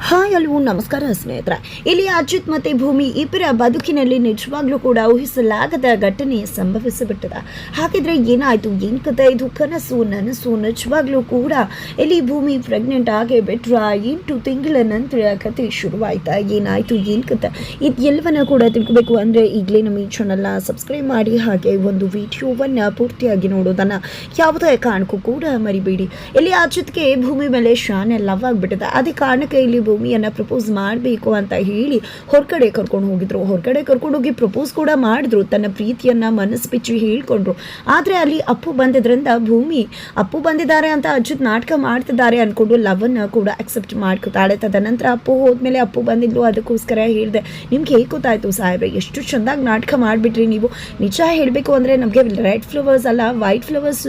Hi ಅಲ್ಲಿ ನಮಸ್ಕಾರ ಸ್ನೇಹಿತರ. ಇಲ್ಲಿ ಅಚ್ಯುತ್ ಮತ್ತೆ ಭೂಮಿ ಇಬ್ಬರ ಬದುಕಿನಲ್ಲಿ ನಿಜವಾಗ್ಲೂ ಕೂಡ ಊಹಿಸಲಾಗದ ಘಟನೆ ಸಂಭವಿಸಿಬಿಟ್ಟದ. ಹಾಗಿದ್ರೆ ಏನಾಯ್ತು? ಏನ್ ಕತೆ ಇದು? ಕನಸು, ನನಸು ನಿಜವಾಗ್ಲೂ ಕೂಡ ಇಲ್ಲಿ ಭೂಮಿ ಪ್ರೆಗ್ನೆಂಟ್ ಆಗಿ ಬಿಟ್ರ. ಎಂಟು ತಿಂಗಳ ನಂತರ ಕತೆ ಶುರುವಾಯ್ತಾ? ಏನಾಯ್ತು? ಏನ್ ಕತೆ? ಇದು ಎಲ್ಲವನ್ನ ಕೂಡ ತಿಳ್ಕೊಬೇಕು ಅಂದ್ರೆ ಈಗಲೇ ನಮ್ಮ ಈ ಚಾನಲ್ನ ಸಬ್ಸ್ಕ್ರೈಬ್ ಮಾಡಿ, ಹಾಗೆ ಒಂದು ವಿಡಿಯೋವನ್ನ ಪೂರ್ತಿಯಾಗಿ ನೋಡೋದನ್ನ ಯಾವುದೇ ಕಾರಣಕ್ಕೂ ಕೂಡ ಮರಿಬೇಡಿ. ಇಲ್ಲಿ ಅಚ್ಯುತ್ಗೆ ಭೂಮಿ ಮೇಲೆ ಶಾನೆ ಲವ್ ಆಗ್ಬಿಟ್ಟಿದೆ. ಅದೇ ಕಾರಣಕ್ಕೆ ಇಲ್ಲಿ ಭೂಮಿಯನ್ನ ಪ್ರಪೋಸ್ ಮಾಡಬೇಕು ಅಂತ ಹೇಳಿ ಹೊರಗಡೆ ಕರ್ಕೊಂಡು ಹೋಗಿದ್ರು. ಹೊರಗಡೆ ಕರ್ಕೊಂಡು ಹೋಗಿ ಪ್ರಪೋಸ್ ಕೂಡ ಮಾಡಿದ್ರು. ತನ್ನ ಪ್ರೀತಿಯನ್ನ ಮನಸ್ಸು ಬಿಚ್ಚಿ ಹೇಳ್ಕೊಂಡ್ರು. ಆದ್ರೆ ಅಲ್ಲಿ ಅಪ್ಪು ಬಂದಿದ್ರಿಂದ ಭೂಮಿ ಅಪ್ಪು ಬಂದಿದ್ದಾರೆ ಅಂತ ಅಜ್ಜಿತ್ ನಾಟಕ ಮಾಡ್ತಿದ್ದಾರೆ ಅಂದ್ಕೊಂಡು ಲವನ್ನ ಕೂಡ ಅಕ್ಸೆಪ್ಟ್ ಮಾಡ್ಕೊತಾಳೆ. ತದನಂತರ ಅಪ್ಪು ಹೋದ್ಮೇಲೆ ಅಪ್ಪು ಬಂದಿದ್ಲು ಅದಕ್ಕೋಸ್ಕರ ಹೇಳಿದೆ, ನಿಮ್ಗೆ ಹೇಗೆ ಗೊತ್ತಾಯ್ತು ಸಾಹೇಬ್ರೆ? ಎಷ್ಟು ಚೆಂದಾಗಿ ನಾಟಕ ಮಾಡಿಬಿಟ್ರಿ ನೀವು? ನಿಜ ಹೇಳಬೇಕು ಅಂದರೆ ನಮಗೆ ರೆಡ್ ಫ್ಲವರ್ಸ್ ಅಲ್ಲ ವೈಟ್ ಫ್ಲವರ್ಸ್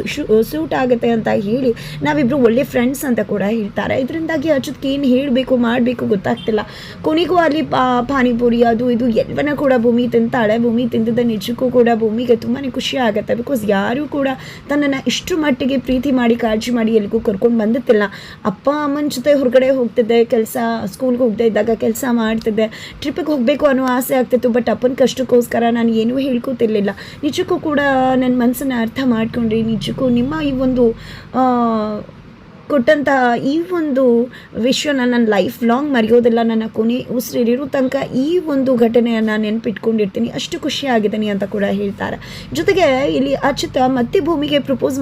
ಸೂಟ್ ಆಗುತ್ತೆ ಅಂತ ಹೇಳಿ ನಾವಿಬ್ರು ಒಳ್ಳೆ ಫ್ರೆಂಡ್ಸ್ ಅಂತ ಕೂಡ ಹೇಳ್ತಾರೆ. ಇದರಿಂದಾಗಿ ಅಜಿತ್ಗೆ ಏನು ಹೇಳಬೇಕು ಮಾಡಬೇಕು ಗೊತ್ತಾಗ್ತಿಲ್ಲ. ಕೊನೆಗೂ ಅಲ್ಲಿ ಪಾನಿಪುರಿ ಅದು ಇದು ಎಲ್ಲವನ್ನ ಕೂಡ ಭೂಮಿ ತಿಂತಾಳೆ ಭೂಮಿ ತಿಂದಿದ್ದ ನಿಜಕ್ಕೂ ಕೂಡ ಭೂಮಿಗೆ ತುಂಬಾ ಖುಷಿ ಆಗುತ್ತೆ. ಬಿಕಾಸ್ ಯಾರೂ ಕೂಡ ತನ್ನನ್ನು ಇಷ್ಟು ಮಟ್ಟಿಗೆ ಪ್ರೀತಿ ಮಾಡಿ, ಕಾಳಜಿ ಮಾಡಿ ಎಲ್ಲಿಗೂ ಕರ್ಕೊಂಡು ಬಂದಿತ್ತಿಲ್ಲ ಅಪ್ಪ, ಅಮ್ಮನ ಜೊತೆ ಹೊರಗಡೆ ಹೋಗ್ತಿದ್ದೆ, ಕೆಲಸ ಸ್ಕೂಲ್ಗೆ ಹೋಗದೆ ಇದ್ದಾಗ ಕೆಲಸ ಮಾಡ್ತಿದ್ದೆ. ಟ್ರಿಪ್ಪಿಗೆ ಹೋಗಬೇಕು ಅನ್ನೋ ಆಸೆ ಆಗ್ತಿತ್ತು ಬಟ್ ಅಪ್ಪನ ಕಷ್ಟಕ್ಕೋಸ್ಕರ ನಾನು ಏನೂ ಹೇಳ್ಕೊತಿರ್ಲಿಲ್ಲ. ನಿಜಕ್ಕೂ ಕೂಡ ನನ್ನ ಮನಸ್ಸನ್ನು ಅರ್ಥ ಮಾಡ್ಕೊಂಡ್ರಿ. ನಿಜಕ್ಕೂ ನಿಮ್ಮ ಈ ಒಂದು ಕೊಟ್ಟಂಥ ಈ ಒಂದು ವಿಷಯನ ನನ್ನ ಲೈಫ್ ಲಾಂಗ್ ಮರೆಯೋದಿಲ್ಲ. ನನ್ನ ಕೊನೆ ಉಸಿರಿರೋ ತನಕ ಈ ಒಂದು ಘಟನೆಯನ್ನು ನೆನಪಿಟ್ಕೊಂಡಿರ್ತೀನಿ. ಅಷ್ಟು ಖುಷಿಯಾಗಿದ್ದೀನಿ ಅಂತ ಕೂಡ ಹೇಳ್ತಾರೆ. ಜೊತೆಗೆ ಇಲ್ಲಿ ಅಚ್ಯುತ ಮತ್ತೆ ಭೂಮಿಗೆ ಪ್ರಪೋಸ್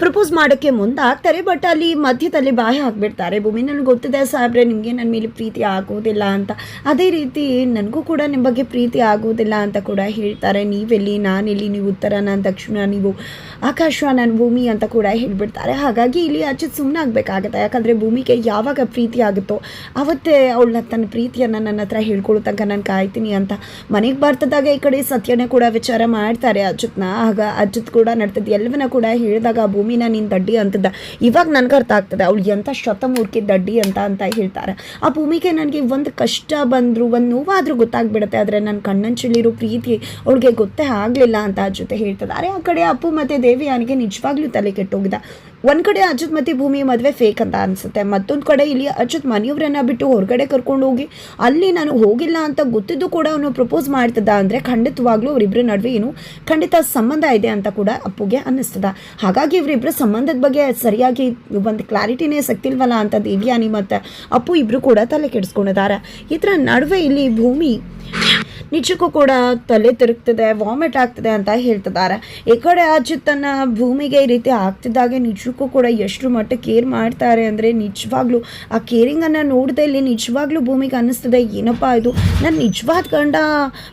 ಪ್ರಪೋಸ್ ಮಾಡೋಕ್ಕೆ ಮುಂದಾಗ್ತಾರೆ ಬಟ್ ಅಲ್ಲಿ ಮಧ್ಯದಲ್ಲಿ ಬಾಯಿ ಹಾಕ್ಬಿಡ್ತಾರೆ. ಭೂಮಿ ನನಗೆ ಗೊತ್ತಿದೆ ಸಾಹೇಬ್ರೆ, ನಿಮಗೆ ನನ್ನ ಮೇಲೆ ಪ್ರೀತಿ ಆಗೋದಿಲ್ಲ ಅಂತ. ಅದೇ ರೀತಿ ನನಗೂ ಕೂಡ ನಿಮ್ಮ ಬಗ್ಗೆ ಪ್ರೀತಿ ಆಗೋದಿಲ್ಲ ಅಂತ ಕೂಡ ಹೇಳ್ತಾರೆ. ನೀವೆಲ್ಲಿ, ನಾನೆಲ್ಲಿ, ನೀವು ಉತ್ತರ ನಾನು ದಕ್ಷಿಣ, ನೀವು ಆಕಾಶ ನಾನು ಭೂಮಿ ಅಂತ ಕೂಡ ಹೇಳ್ಬಿಡ್ತಾರೆ. ಹಾಗಾಗಿ ಇಲ್ಲಿ ಆಚೆ ಸುಮ್ಮನೆ ಆಗಬೇಕಾಗತ್ತೆ. ಯಾಕಂದರೆ ಭೂಮಿಗೆ ಯಾವಾಗ ಪ್ರೀತಿ ಆಗುತ್ತೋ ಅವತ್ತೇ ಅವಳು ತನ್ನ ಪ್ರೀತಿಯನ್ನು ನನ್ನ ಹತ್ರ ಹೇಳ್ಕೊಳ್ಳೋ ತನಕ ನಾನು ಕಾಯ್ತೀನಿ ಅಂತ ಮನೆಗೆ ಬರ್ತದಾಗ ಈ ಕಡೆ ಸತ್ಯನೇ ಕೂಡ ವಿಚಾರ ಮಾಡ್ತಾರೆ ಅಚ್ಯುತ್ನ ಆಗ ಅಚ್ಯುತ್ ಕೂಡ ನಡ್ತದೆ ಎಲ್ಲವನ್ನ ಕೂಡ ಹೇಳಿದಾಗ ಆ ಭೂಮಿನ ನೀನು ದಡ್ಡಿ ಅಂತದ. ಇವಾಗ ನನಗೆ ಅರ್ಥ ಆಗ್ತದೆ, ಅವಳು ಎಂಥ ಶತಮೂರ್ಖಿ ದಡ್ಡಿ ಅಂತ ಅಂತ ಹೇಳ್ತಾರೆ. ಆ ಭೂಮಿಗೆ ನನಗೆ ಒಂದು ಕಷ್ಟ ಬಂದರೂ, ಒಂದು ನೋವಾದರೂ ಗೊತ್ತಾಗ್ಬಿಡುತ್ತೆ, ಆದರೆ ನನ್ನ ಕಣ್ಣಂಚಲಿರೋ ಪ್ರೀತಿ ಅವಳಿಗೆ ಗೊತ್ತೇ ಆಗಲಿಲ್ಲ ಅಂತ ಜೊತೆ ಜೊತೆ ಅರೆ ಆ ಕಡೆ ಅಪ್ಪು ಮತ್ತು ದೇವಿಯಾನಿಗೆ ನಿಜವಾಗ್ಲೂ ತಲೆ ಕೆಟ್ಟೋಗಿದೆ. ಒಂದು ಕಡೆ ಅಚ್ಯುತ್ ಮತ್ತೆ ಭೂಮಿ ಮದುವೆ ಫೇಕ್ ಅಂತ ಅನಿಸುತ್ತೆ, ಮತ್ತೊಂದು ಕಡೆ ಇಲ್ಲಿ ಅಚ್ಯುತ್ ಮನೆಯವ್ರನ್ನ ಬಿಟ್ಟು ಹೊರಗಡೆ ಕರ್ಕೊಂಡು ಹೋಗಿ ಅಲ್ಲಿ ನಾನು ಹೋಗಿಲ್ಲ ಅಂತ ಗೊತ್ತಿದ್ದು ಕೂಡ ಅವನು ಪ್ರಪೋಸ್ ಮಾಡ್ತದ ಅಂದರೆ ಖಂಡಿತವಾಗ್ಲೂ ಅವರಿಬ್ಬರ ನಡುವೆ ಏನು ಖಂಡಿತ ಸಂಬಂಧ ಇದೆ ಅಂತ ಕೂಡ ಅಪ್ಪುಗೆ ಅನ್ನಿಸ್ತದ. ಹಾಗಾಗಿ ಇವರಿಬ್ಬರ ಸಂಬಂಧದ ಬಗ್ಗೆ ಸರಿಯಾಗಿ ಒಂದು ಕ್ಲಾರಿಟಿನೇ ಸಿಗ್ತಿಲ್ವಲ್ಲ ಅಂತ ದೇವ್ಯಾನಿ ಮತ್ತೆ ಅಪ್ಪು ಇಬ್ಬರು ಕೂಡ ತಲೆ ಕೆಡಿಸ್ಕೊಂಡಿದ್ದಾರೆ ಇದರ ನಡುವೆ ಇಲ್ಲಿ ಭೂಮಿ ನಿಜಕ್ಕೂ ಕೂಡ ತಲೆ ತಿರುಗ್ತದೆ ವಾಮಿಟ್ ಆಗ್ತದೆ ಅಂತ ಹೇಳ್ತಿದ್ದಾರೆ ಈ ಕಡೆ ಅಜಿತ್ ತನ್ನ ಭೂಮಿಗೆ ಈ ರೀತಿ ಆಗ್ತಿದ್ದಾಗೆ ನಿಜಕ್ಕೂ ಕೂಡ ಎಷ್ಟು ಮಟ್ಟ ಕೇರ್ ಮಾಡ್ತಾರೆ ಅಂದರೆ ನಿಜವಾಗ್ಲೂ ಆ ಕೇರಿಂಗನ್ನು ನೋಡಿದೆ ಇಲ್ಲಿ ನಿಜವಾಗ್ಲೂ ಭೂಮಿಗೆ ಅನ್ನಿಸ್ತದೆ, ಏನಪ್ಪ ಇದು? ನಾನು ನಿಜವಾದ ಕಂಡ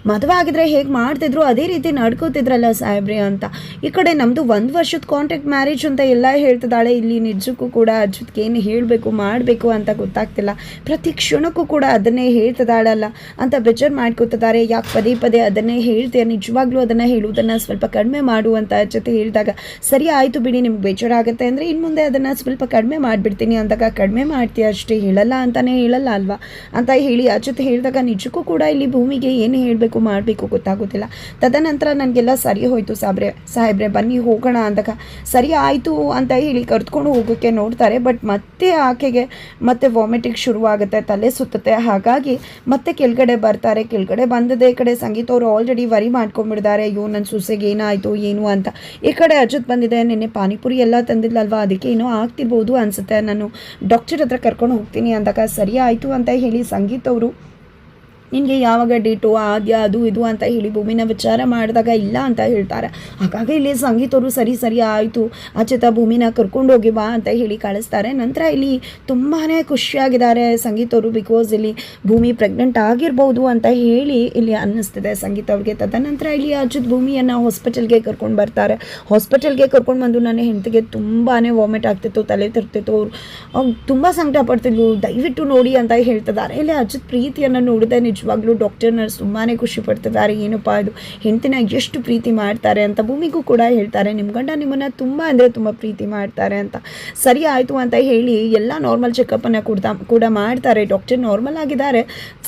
ಮದುವೆ ಆಗಿದ್ರೆ ಹೇಗೆ ಮಾಡ್ತಿದ್ರು? ಅದೇ ರೀತಿ ನಡ್ಕೋತಿದ್ರಲ್ಲ ಸಾಹೇಬ್ರಿ ಅಂತ. ಈ ಕಡೆ ನಮ್ಮದು ಒಂದು ವರ್ಷದ ಕಾಂಟ್ಯಾಕ್ಟ್ ಮ್ಯಾರೇಜ್ ಅಂತ ಎಲ್ಲ ಹೇಳ್ತಿದ್ದಾಳೆ. ಇಲ್ಲಿ ನಿಜಕ್ಕೂ ಕೂಡ ಅಜಿತ್ಗೆ ಏನು ಹೇಳಬೇಕು, ಮಾಡಬೇಕು ಅಂತ ಗೊತ್ತಾಗ್ತಿಲ್ಲ. ಪ್ರತಿ ಕ್ಷಣಕ್ಕೂ ಕೂಡ ಅದನ್ನೇ ಹೇಳ್ತಿದ್ದಾಳಲ್ಲ ಅಂತ ಬೇಜಾರು ಮಾಡ್ಕೊತಿದ್ದಾರೆ. ಯಾಕೆ ಪದೇ ಪದೇ ಅದನ್ನೇ ಹೇಳ್ತೀಯ? ನಿಜವಾಗ್ಲೂ ಅದನ್ನು ಹೇಳುವುದನ್ನು ಸ್ವಲ್ಪ ಕಡಿಮೆ ಮಾಡುವಂತ ಜೊತೆ ಹೇಳಿದಾಗ, ಸರಿ ಆಯಿತು ಬಿಡಿ, ನಿಮ್ಗೆ ಬೇಜಾರಾಗುತ್ತೆ. ಅಂದರೆ ಇನ್ನು ಮುಂದೆ ಅದನ್ನು ಸ್ವಲ್ಪ ಕಡಿಮೆ ಮಾಡಿಬಿಡ್ತೀನಿ ಅಂದಾಗ ಕಡಿಮೆ ಮಾಡ್ತೀಯ ಅಷ್ಟೇ ಹೇಳಲ್ಲ ಅಂತಲೇ ಹೇಳಲ್ಲ ಅಲ್ವಾ? ಅಂತ ಹೇಳಿ ಆ ಹೇಳಿದಾಗ ನಿಜಕ್ಕೂ ಕೂಡ ಇಲ್ಲಿ ಭೂಮಿಗೆ ಏನು ಹೇಳಬೇಕು ಮಾಡಬೇಕು ಗೊತ್ತಾಗೋದಿಲ್ಲ. ತದನಂತರ ನನಗೆಲ್ಲ ಸರಿ ಹೋಯಿತು ಸಾಬ್ರೆ, ಸಾಹೇಬ್ರೆ ಬನ್ನಿ ಹೋಗೋಣ ಅಂದಾಗ ಸರಿ ಆಯಿತು ಅಂತ ಹೇಳಿ ಕರೆದುಕೊಂಡು ಹೋಗೋಕ್ಕೆ ನೋಡ್ತಾರೆ. ಬಟ್ ಮತ್ತೆ ಆಕೆಗೆ ಮತ್ತೆ ವಾಮಿಟಿಂಗ್ ಶುರುವಾಗುತ್ತೆ, ತಲೆ ಸುತ್ತುತ್ತೆ. ಹಾಗಾಗಿ ಮತ್ತೆ ಕೆಳಗಡೆ ಬರ್ತಾರೆ. ಕೆಳಗಡೆ ಬಂದದೇ ಕಡೆ ಸಂಗೀತ ಅವರು ಆಲ್ರೆಡಿ ವರಿ ಮಾಡ್ಕೊಂಡ್ಬಿಡ್ತಾರೆ. ಅಯ್ಯೋ ನನ್ನ ಸೊಸೆಗೆ ಏನಾಯಿತು, ಏನು ಅಂತ. ಈ ಕಡೆ ಅಜಿತ್ ಬಂದಿದೆ, ನಿನ್ನೆ ಪಾನಿಪುರಿ ಎಲ್ಲ ತಂದಿದ್ಲಲ್ವಾ ಅದಕ್ಕೆ ಏನೋ ಆಗ್ತಿರ್ಬೋದು ಅನಿಸುತ್ತೆ. ನಾನು ಡಾಕ್ಟರ್ ಹತ್ರ ಕರ್ಕೊಂಡು ಹೋಗ್ತೀನಿ ಅಂದಾಗ ಸರಿ ಆಯಿತು ಅಂತ ಹೇಳಿ ಸಂಗೀತ್ ಅವರು ನಿನಗೆ ಯಾವಾಗ ಡೇಟು ಆದ್ಯ, ಅದು, ಇದು ಅಂತ ಹೇಳಿ ಭೂಮಿನ ವಿಚಾರ ಮಾಡಿದಾಗ ಇಲ್ಲ ಅಂತ ಹೇಳ್ತಾರೆ. ಹಾಗಾಗಿ ಇಲ್ಲಿ ಸಂಗೀತವರು ಸರಿ ಸರಿ ಆಯಿತು. ಆಚೆತ ಭೂಮಿನ ಕರ್ಕೊಂಡು ಹೋಗಿ ಬಾ ಅಂತ ಹೇಳಿ ಕಳಿಸ್ತಾರೆ. ನಂತರ ಇಲ್ಲಿ ತುಂಬಾ ಖುಷಿಯಾಗಿದ್ದಾರೆ ಸಂಗೀತವರು ಬಿಕಾಸ್ ಇಲ್ಲಿ ಭೂಮಿ ಪ್ರೆಗ್ನೆಂಟ್ ಆಗಿರ್ಬೋದು ಅಂತ ಹೇಳಿ ಇಲ್ಲಿ ಅನ್ನಿಸ್ತಿದೆ ಸಂಗೀತ ಅವ್ರಿಗೆ. ತದನಂತರ ಇಲ್ಲಿ ಅಚ್ಯುತ್ ಭೂಮಿಯನ್ನು ಹಾಸ್ಪಿಟಲ್ಗೆ ಕರ್ಕೊಂಡು ಬರ್ತಾರೆ. ಹಾಸ್ಪಿಟಲ್ಗೆ ಕರ್ಕೊಂಡು ಬಂದು ನನ್ನ ಹೆಂಡತಿಗೆ ತುಂಬಾ ವಾಮಿಟ್ ಆಗ್ತಿತ್ತು, ತಲೆ ತಿರ್ತಿತ್ತು ಅವ್ರು ಅವ್ರು ತುಂಬ ಸಂಕಟ ದಯವಿಟ್ಟು ನೋಡಿ ಅಂತ ಹೇಳ್ತಿದ್ದಾರೆ. ಇಲ್ಲಿ ಅಚ್ಯುತ್ ಪ್ರೀತಿಯನ್ನು ನೋಡಿದೆ ನಿಜವಾಗ್ಲೂ ಡಾಕ್ಟರ್ ನರ್ಸ್ ತುಂಬಾ ಖುಷಿ ಪಡ್ತಿದ್ದಾರೆ ಏನಪ್ಪ ಇದು? ಹೆಂಡತಿನ ಎಷ್ಟು ಪ್ರೀತಿ ಮಾಡ್ತಾರೆ ಅಂತ ಭೂಮಿಗೂ ಕೂಡ ಹೇಳ್ತಾರೆ. ನಿಮ್ಮ ಗಂಡ ನಿಮ್ಮನ್ನು ತುಂಬ ಅಂದರೆ ತುಂಬ ಪ್ರೀತಿ ಮಾಡ್ತಾರೆ ಅಂತ. ಸರಿ ಆಯಿತು ಅಂತ ಹೇಳಿ ಎಲ್ಲ ನಾರ್ಮಲ್ ಚೆಕಪ್ಪನ್ನು ಕೂಡ ಕೂಡ ಮಾಡ್ತಾರೆ. ಡಾಕ್ಟರ್ ನಾರ್ಮಲ್ ಆಗಿದ್ದಾರೆ.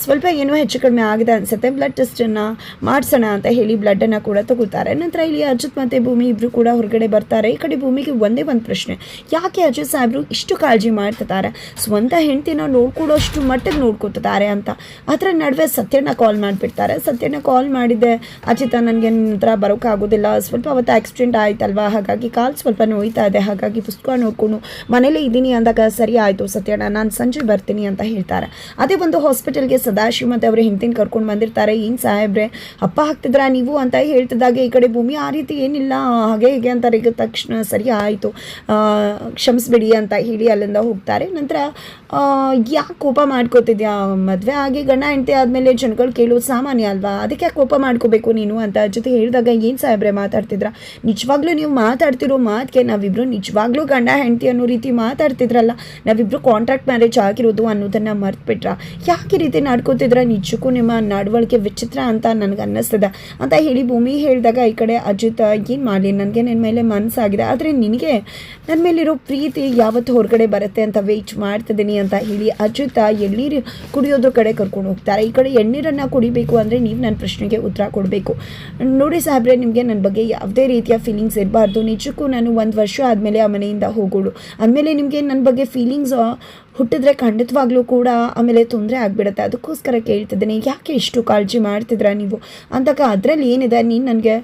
ಸ್ವಲ್ಪ ಏನೋ ಹೆಚ್ಚು ಕಡಿಮೆ ಆಗಿದೆ ಅನಿಸುತ್ತೆ. ಬ್ಲಡ್ ಟೆಸ್ಟನ್ನು ಮಾಡಿಸೋಣ ಅಂತ ಹೇಳಿ ಬ್ಲಡ್ಡನ್ನು ಕೂಡ ತಗೋತಾರೆ. ನಂತರ ಇಲ್ಲಿ ಅಜಿತ್ ಮತ್ತು ಭೂಮಿ ಇಬ್ಬರು ಕೂಡ ಹೊರಗಡೆ ಬರ್ತಾರೆ. ಈ ಕಡೆ ಭೂಮಿಗೆ ಒಂದೇ ಒಂದು ಪ್ರಶ್ನೆ. ಯಾಕೆ ಅಜಿತ್ ಸಾಹೇಬರು ಇಷ್ಟು ಕಾಳಜಿ ಮಾಡ್ತಿದ್ದಾರೆ? ಸ್ವಂತ ಹೆಂಡತಿನ ನೋಡ್ಕೊಡೋಷ್ಟು ಮಟ್ಟಿಗೆ ನೋಡ್ಕೊತಿದ್ದಾರೆ ಅಂತ. ಅದರ ನಡುವೆ ಸತ್ಯನ ಕಾಲ್ ಮಾಡಿಬಿಡ್ತಾರೆ. ಸತ್ಯನ ಕಾಲ್ ಮಾಡಿದ್ದೆ ಅಚಿತ ನನಗೆ ನನ್ನ ಹತ್ರ ಬರೋಕ್ಕಾಗೋದಿಲ್ಲ ಸ್ವಲ್ಪ ಅವತ್ತು ಆಕ್ಸಿಡೆಂಟ್ ಆಯ್ತಲ್ವಾ? ಹಾಗಾಗಿ ಕಾಲು ಸ್ವಲ್ಪ ನೋಯ್ತಾ ಇದೆ. ಹಾಗಾಗಿ ಪುಸ್ತಕ ನೋಡ್ಕೊಂಡು ಮನೇಲಿ ಇದ್ದೀನಿ ಅಂದಾಗ ಸರಿ ಆಯಿತು ಸತ್ಯಣ್ಣ, ನಾನು ಸಂಜೆ ಬರ್ತೀನಿ ಅಂತ ಹೇಳ್ತಾರೆ. ಅದೇ ಒಂದು ಹಾಸ್ಪಿಟಲ್ಗೆ ಸದಾಶಿವ ಮತ್ತು ಅವರು ಹಿಂದಿನ ಕರ್ಕೊಂಡು ಬಂದಿರ್ತಾರೆ. ಏನು ಸಾಹೇಬ್ರೆ, ಅಪ್ಪ ಹಾಕ್ತಿದ್ರಾ ನೀವು ಅಂತ ಹೇಳ್ತಿದ್ದಾಗೆ ಈ ಕಡೆ ಭೂಮಿ ಆ ರೀತಿ ಏನಿಲ್ಲ. ಹಾಗೆ ಹೀಗೆ ಅಂತ ಈಗ ತಕ್ಷಣ ಸರಿ ಆಯಿತು. ಕ್ಷಮಿಸ್ಬಿಡಿ ಅಂತ ಹೇಳಿ ಅಲ್ಲಿಂದ ಹೋಗ್ತಾರೆ. ನಂತರ ಯಾಕೆ ಕೋಪ ಮಾಡ್ಕೋತಿದ್ಯಾ ಮದುವೆ ಆಗಿ ಗಂಡ ಹೆಂಡತಿ ಆದಮೇಲೆ ಜನಗಳು ಕೇಳೋದು ಸಾಮಾನ್ಯ ಅಲ್ವಾ? ಅದಕ್ಕೆ ಕೋಪ ಮಾಡ್ಕೋಬೇಕು ನೀನು ಅಂತ ಜೊತೆ ಹೇಳಿದಾಗ ಏನು ಸಾಹೇಬ್ರೆ ಮಾತಾಡ್ತಿದ್ರ? ನಿಜವಾಗ್ಲೂ ನೀವು ಮಾತಾಡ್ತಿರೋ ಮಾತಿಗೆ ನಾವಿಬ್ರು ನಿಜವಾಗ್ಲೂ ಗಂಡ, ಹೆಂಡತಿ ಅನ್ನೋ ರೀತಿ ಮಾತಾಡ್ತಿದ್ರಲ್ಲ, ನಾವಿಬ್ರು ಕಾಂಟ್ರಾಕ್ಟ್ ಮ್ಯಾರೇಜ್ ಆಗಿರೋದು ಅನ್ನೋದನ್ನು ಮರ್ತ್ಬಿಟ್ರ? ಯಾಕೆ ಈ ರೀತಿ ನಾಡ್ಕೋತಿದ್ರ? ನಿಜಕ್ಕೂ ನಿಮ್ಮ ನಡವಳಿಕೆ ವಿಚಿತ್ರ ಅಂತ ನನಗೆ ಅನ್ನಿಸ್ತದೆ ಅಂತ ಹೇಳಿ ಭೂಮಿ ಹೇಳಿದಾಗ ಈ ಕಡೆ ಅಜಿತ್, ಏನು ಮಾಡಲಿ? ನನಗೆ ನನ್ನ ಮೇಲೆ ಮನಸ್ಸಾಗಿದೆ ಆದರೆ ನಿನಗೆ ನನ್ನ ಮೇಲಿರೋ ಪ್ರೀತಿ ಯಾವತ್ತು ಹೊರಗಡೆ ಬರುತ್ತೆ ಅಂತ ವೇಟ್ ಮಾಡ್ತಿದ್ದೀನಿ ಅಂತ ಹೇಳಿ ಅಜಿತ ಎಲ್ಲಿ ಕುಡಿಯೋದ್ರ ಕಡೆ ಕರ್ಕೊಂಡು ಹೋಗ್ತಾರೆ. ಈ ಕಡೆ ಎಣ್ಣೀರನ್ನು ಕುಡಿಬೇಕು ಅಂದರೆ ನೀವು ನನ್ನ ಪ್ರಶ್ನೆಗೆ ಉತ್ತರ ಕೊಡಬೇಕು. ನೋಡಿ ಸಾಹೇಬ್ರೆ, ನಿಮಗೆ ನನ್ನ ಬಗ್ಗೆ ಯಾವುದೇ ರೀತಿಯ ಫೀಲಿಂಗ್ಸ್ ಇರಬಾರ್ದು. ನಿಜಕ್ಕೂ ನಾನು ಒಂದು ವರ್ಷ ಆದಮೇಲೆ ಆ ಮನೆಯಿಂದ ಹೋಗೋಳು. ಆಮೇಲೆ ನಿಮಗೆ ನನ್ನ ಬಗ್ಗೆ ಫೀಲಿಂಗ್ಸ್ ಹುಟ್ಟಿದ್ರೆ ಖಂಡಿತವಾಗ್ಲೂ ಕೂಡ ಆಮೇಲೆ ತೊಂದರೆ ಆಗಿಬಿಡುತ್ತೆ. ಅದಕ್ಕೋಸ್ಕರ ಕೇಳ್ತಿದ್ದೀನಿ, ಯಾಕೆ ಇಷ್ಟು ಕಾಳಜಿ ಮಾಡ್ತಿದ್ರ ನೀವು? ಅಂದಾಗ ಅದರಲ್ಲಿ ಏನಿದೆ, ನೀನು ನನಗೆ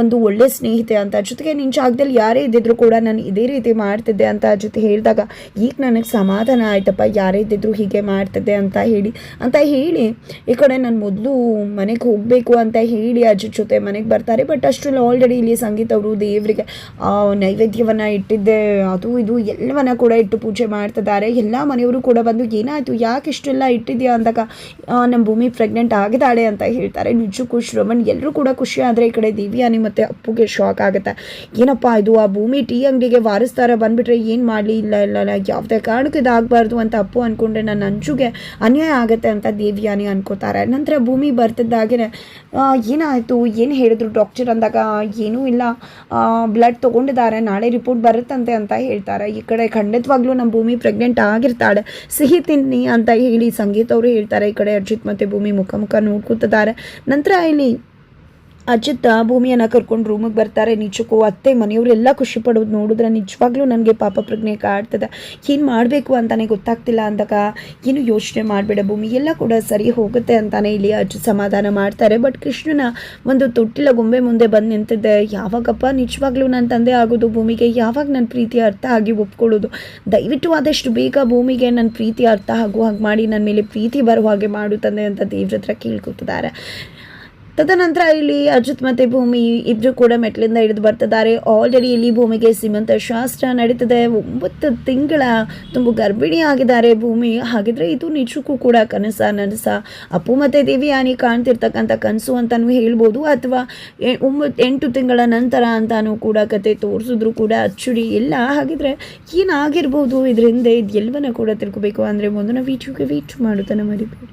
ಒಂದು ಒಳ್ಳೆ ಸ್ನೇಹಿತೆ ಅಂತ, ಜೊತೆಗೆ ನಿನ್ನ ಜಾಗದಲ್ಲಿ ಯಾರೇ ಇದ್ದಿದ್ರು ಕೂಡ ನಾನು ಇದೇ ರೀತಿ ಮಾಡ್ತಿದ್ದೆ ಅಂತ ಜೊತೆ ಹೇಳಿದಾಗ, ಈಗ ನನಗೆ ಸಮಾಧಾನ ಆಯ್ತಪ್ಪ, ಯಾರೇ ಇದ್ದಿದ್ರು ಹೀಗೆ ಮಾಡ್ತಿದ್ದೆ ಅಂತ ಹೇಳಿ ಅಂತ ಹೇಳಿ, ಈ ಕಡೆ ನಾನು ಮೊದಲು ಮನೆಗೆ ಹೋಗಬೇಕು ಅಂತ ಹೇಳಿ ಅಜ್ಜಿ ಜೊತೆ ಮನೆಗೆ ಬರ್ತಾರೆ, ಬಟ್ ಅಷ್ಟರಲ್ಲಿ ಆಲ್ರೆಡಿ ಇಲ್ಲಿ ಸಂಗೀತ ಅವರು ದೇವರಿಗೆ ನೈವೇದ್ಯವನ್ನು ಇಟ್ಟಿದ್ದೆ, ಅದು ಇದು ಎಲ್ಲವನ್ನ ಕೂಡ ಇಟ್ಟು ಪೂಜೆ ಮಾಡ್ತಿದ್ದಾರೆ, ಎಲ್ಲ ಮನೆಯವರು ಕೂಡ ಬಂದು, ಏನಾಯಿತು? ಯಾಕೆ ಇಷ್ಟೆಲ್ಲ ಇಟ್ಟಿದ್ಯಾ ಅಂದಾಗ ನಮ್ಮ ಭೂಮಿ ಪ್ರೆಗ್ನೆಂಟ್ ಆಗಿದ್ದಾಳೆ ಅಂತ ಹೇಳ್ತಾರೆ. ನಿಜಕ್ಕೂ ಶ್ರವಣ್ ಎಲ್ಲರೂ ಕೂಡ ಖುಷಿ ಆದರೆ ಈ ಕಡೆ ದಿವ್ಯಾನಿ ಮತ್ತು ಅಪ್ಪುಗೆ ಶಾಕ್ ಆಗುತ್ತೆ. ಏನಪ್ಪ ಇದು? ಆ ಭೂಮಿ ಟೀ ಅಂಗಡಿಗೆ ವಾರಸ್ದಾರ ಬಂದುಬಿಟ್ರೆ ಏನು ಮಾಡಲಿ? ಇಲ್ಲ ಇಲ್ಲ ಯಾವುದೇ ಕಾರಣಕ್ಕೆ ಇದಾಗಬಾರ್ದು ಅಂತ ಅಪ್ಪು ಅಂದ್ಕೊಂಡ್ರೆ ನನ್ನ ಅಂಚುಗೆ ಅನ್ಯಾಯ ಆಗುತ್ತೆ ಅಂತ ದೇವ್ಯಾನಿ ಅನ್ಕೋತಾರೆ. ನಂತರ ಭೂಮಿ ಬರ್ತಿದ್ದಾಗೆ ಏನಾಯಿತು? ಏನು ಹೇಳಿದ್ರು? ಡಾಕ್ಟರ್ ಅಂದಾಗ, ಏನೂ ಇಲ್ಲ. ಬ್ಲಡ್ ತೊಗೊಂಡಿದ್ದಾರೆ. ನಾಳೆ ರಿಪೋರ್ಟ್ ಬರುತ್ತಂತೆ ಅಂತ ಹೇಳ್ತಾರೆ. ಈ ಕಡೆ ಖಂಡಿತವಾಗ್ಲೂ ನಮ್ಮ ಭೂಮಿ ಪ್ರೆಗ್ನೆಂಟ್ ಆಗಿರ್ತಾಳೆ ಸಿಹಿ ತಿನ್ನಿ ಅಂತ ಹೇಳಿ ಸಂಗೀತ ಅವರು ಹೇಳ್ತಾರೆ. ಈ ಕಡೆ ಅರ್ಜಿತ್ ಮತ್ತು ಭೂಮಿ ಮುಖ ಮುಖ ನೋಡ್ಕೊತಿದ್ದಾರೆ. ನಂತರ ಇಲ್ಲಿ ಅಜಿತ್ ಭೂಮಿಯನ್ನು ಕರ್ಕೊಂಡು ರೂಮಿಗೆ ಬರ್ತಾರೆ. ನಿಜಕ್ಕೂ ಅತ್ತೆ, ಮನೆಯವರೆಲ್ಲ ಖುಷಿ ಪಡೋದು ನೋಡಿದ್ರೆ ನಿಜವಾಗ್ಲೂ ನನಗೆ ಪಾಪ ಪ್ರಜ್ಞೆ ಕಾಡ್ತದೆ. ಏನು ಮಾಡಬೇಕು ಅಂತಲೇ ಗೊತ್ತಾಗ್ತಿಲ್ಲ ಅಂದಾಗ, ಏನು ಯೋಚನೆ ಮಾಡಬೇಡ ಭೂಮಿ, ಎಲ್ಲ ಕೂಡ ಸರಿ ಹೋಗುತ್ತೆ ಅಂತಾನೆ ಇಲ್ಲಿ ಅಜ್ಜಿ ಸಮಾಧಾನ ಮಾಡ್ತಾರೆ. ಬಟ್ ಕೃಷ್ಣನ ಒಂದು ತೊಟ್ಟಿಲ ಗೊಂಬೆ ಮುಂದೆ ಬಂದು ನಿಂತಿದ್ದೆ ಯಾವಾಗಪ್ಪ ನಿಜವಾಗ್ಲೂ ನನ್ನ ತಂದೆ ಆಗೋದು ಭೂಮಿಗೆ? ಯಾವಾಗ ನನ್ನ ಪ್ರೀತಿ ಅರ್ಥ ಆಗಿ ಒಪ್ಕೊಳ್ಳೋದು? ದಯವಿಟ್ಟು ಆದಷ್ಟು ಬೇಗ ಭೂಮಿಗೆ ನನ್ನ ಪ್ರೀತಿ ಅರ್ಥ ಆಗೋ ಹಾಗೆ ಮಾಡಿ ನನ್ನ ಮೇಲೆ ಪ್ರೀತಿ ಬರುವ ಹಾಗೆ ಮಾಡು ತಂದೆ ಅಂತ ದೇವ್ರ ಹತ್ರ ಕೇಳ್ಕೊತಿದ್ದಾರೆ. ತದನಂತರ ಇಲ್ಲಿ ಅಜಿತ್ ಮತ್ತು ಭೂಮಿ ಇಬ್ಬರು ಕೂಡ ಮೆಟ್ಲಿಂದ ಹಿಡಿದು ಬರ್ತಿದ್ದಾರೆ. ಆಲ್ರೆಡಿ ಇಲ್ಲಿ ಭೂಮಿಗೆ ಸೀಮಂತ ಶಾಸ್ತ್ರ ನಡೀತದೆ. ಒಂಬತ್ತು ತಿಂಗಳ ತುಂಬ ಗರ್ಭಿಣಿ ಆಗಿದ್ದಾರೆ ಭೂಮಿ. ಹಾಗಿದ್ರೆ ಇದು ನಿಜಕ್ಕೂ ಕೂಡ ಕನಸ ನನಸ ಅಪ್ಪು ಮತ್ತು ದೇವಿಯಾನಿ ಕಾಣ್ತಿರ್ತಕ್ಕಂಥ ಕನಸು ಅಂತಲೂ ಹೇಳ್ಬೋದು. ಅಥವಾ ಒಂಬತ್ತು ಎಂಟು ತಿಂಗಳ ನಂತರ ಅಂತಾನೂ ಕೂಡ ಕತೆ ತೋರಿಸಿದ್ರು ಕೂಡ ಅಚ್ಚುಡಿ ಇಲ್ಲ. ಹಾಗಿದ್ರೆ ಏನಾಗಿರ್ಬೋದು ಇದರಿಂದ? ಇದು ಎಲ್ಲವನ್ನ ಕೂಡ ತಿಳ್ಕೊಬೇಕು. ಅಂದರೆ ಮುಂದಿನ ವೀಡಿಯೋಗೆ ವೀಟ್ ಮಾಡುತ್ತಾನೆ ಮರಿಬೇಡಿ.